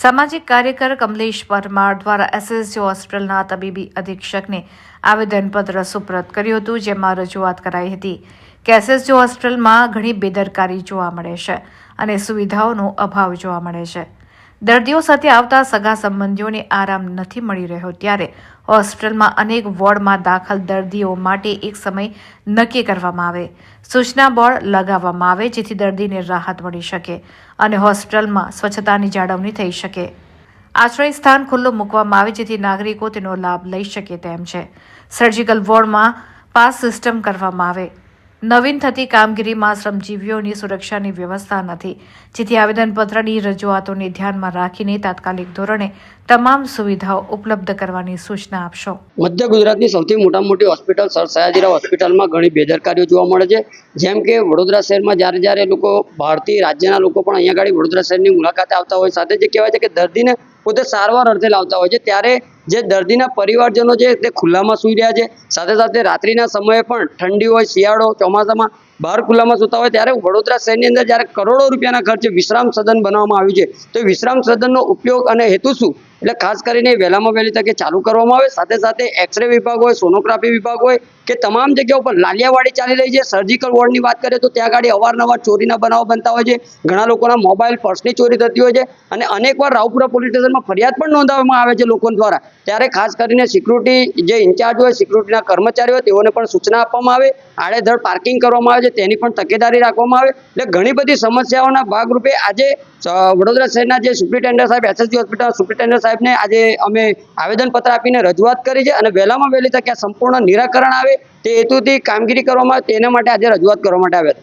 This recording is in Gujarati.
સામાજિક કાર્યકર કમલેશ પરમાર દ્વારા એસએસજી હોસ્પિટલના તબીબી અધિક્ષકને આવેદનપત્ર સુપ્રત કર્યું હતું, જેમાં રજૂઆત કરાઈ હતી કે એસએસજી હોસ્પિટલમાં ઘણી બેદરકારી જોવા મળે છે અને સુવિધાઓનો અભાવ જોવા મળે છે. દર્દીઓ સાથે આવતા સગા સંબંધીઓને આરામ નથી મળી રહ્યો ત્યારે હોસ્પિટલમાં અનેક વોર્ડમાં દાખલ દર્દીઓ માટે એક સમય નક્કી કરવામાં આવે. સૂચના બોર્ડ લગાવવામાં આવે જેથી દર્દીને રાહત મળી શકે અને હોસ્પિટલમાં સ્વચ્છતાની જાળવણી થઈ શકે. આશ્રય સ્થાન ખુલ્લું મૂકવામાં આવે જેથી નાગરિકો તેનો લાભ લઈ શકે તેમ છે. સર્જિકલ વોર્ડમાં પાસ સિસ્ટમ કરવામાં આવે. નવીન થતી કામગીરીમાં શ્રમજીવીઓની સુરક્ષાની વ્યવસ્થા નથી. જેથી આવેદનપત્રની રજૂઆતોને ધ્યાનમાં રાખીને તાત્કાલિક ધોરણે તમામ સુવિધાઓ ઉપલબ્ધ કરવાની સૂચના આપશો. મધ્ય ગુજરાતની સૌથી મોટા મોટી હોસ્પિટલ સર સયાજીરાવ હોસ્પિટલમાં ઘણી બેદરકારીઓ જોવા મળે છે. જેમ કે વડોદરા શહેરમાં જ્યારે જ્યારે લોકો ભારતીય રાજ્યના લોકો પણ અહીંયા આગળ વડોદરા શહેરની મુલાકાતે આવતા હોય સાથે જે કહેવાય છે કે દર્દીને પોતે સારવાર અર્થે લાવતા હોય છે. ત્યારે જે દર્દીના પરિવારજનો છે, તે ખુલ્લામાં સૂઈ રહ્યા છે. સાથે સાથે રાત્રિના સમયે પણ ઠંડી હોય, શિયાળો, ચોમાસામાં બહાર ખુલ્લામાં સૂતા હોય, ત્યારે વડોદરા શહેરની અંદર જ્યારે કરોડો રૂપિયાના ખર્ચે વિશ્રામ સદન બનાવવામાં આવ્યું છે, તો વિશ્રામ સદનનો ઉપયોગ અને હેતુ શું? એટલે ખાસ કરીને વહેલામાં વહેલી તકે ચાલુ કરવામાં આવે. સાથે સાથે એક્સરે વિભાગ હોય, સોનોગ્રાફી વિભાગ હોય કે તમામ જગ્યાઓ પર લાલિયાવાડી ચાલી રહી છે સર્જિકલ વોર્ડની વાત કરીએ તો ત્યાં આગળ અવારનવાર ચોરીના બનાવો બનતા હોય છે, ઘણા લોકોના મોબાઈલ પર્સની ચોરી થતી હોય છે અને અનેકવાર રાવપુરા પોલીસ સ્ટેશનમાં ફરિયાદ પણ નોંધાવવામાં આવે છે લોકો દ્વારા. ત્યારે ખાસ કરીને સિક્યુરિટી જે ઇન્ચાર્જ હોય સિક્યુરિટીના કર્મચારીઓ હોય, તેઓને પણ સૂચના આપવામાં આવે, આડેધડ પાર્કિંગ કરવામાં આવે છે, તેની પણ તકેદારી રાખવામાં આવે. એટલે ઘણી બધી સમસ્યાઓના ભાગરૂપે આજે વડોદરા શહેરના જે સુપ્રિન્ટેન્ડન્ટ સાહેબ એસએસજી હોસ્પિટલ સુપ્રિન્ટેન્ડન્ટ સાહેબને આજે અમે આવેદનપત્ર આપીને રજૂઆત કરી છે અને વહેલામાં વહેલી તકે આ સંપૂર્ણ નિરાકરણ આવે. તે હેતુથી કામગીરી કરવામાં તેના માટે આજે રજૂઆત કરવા માટે આવ્યા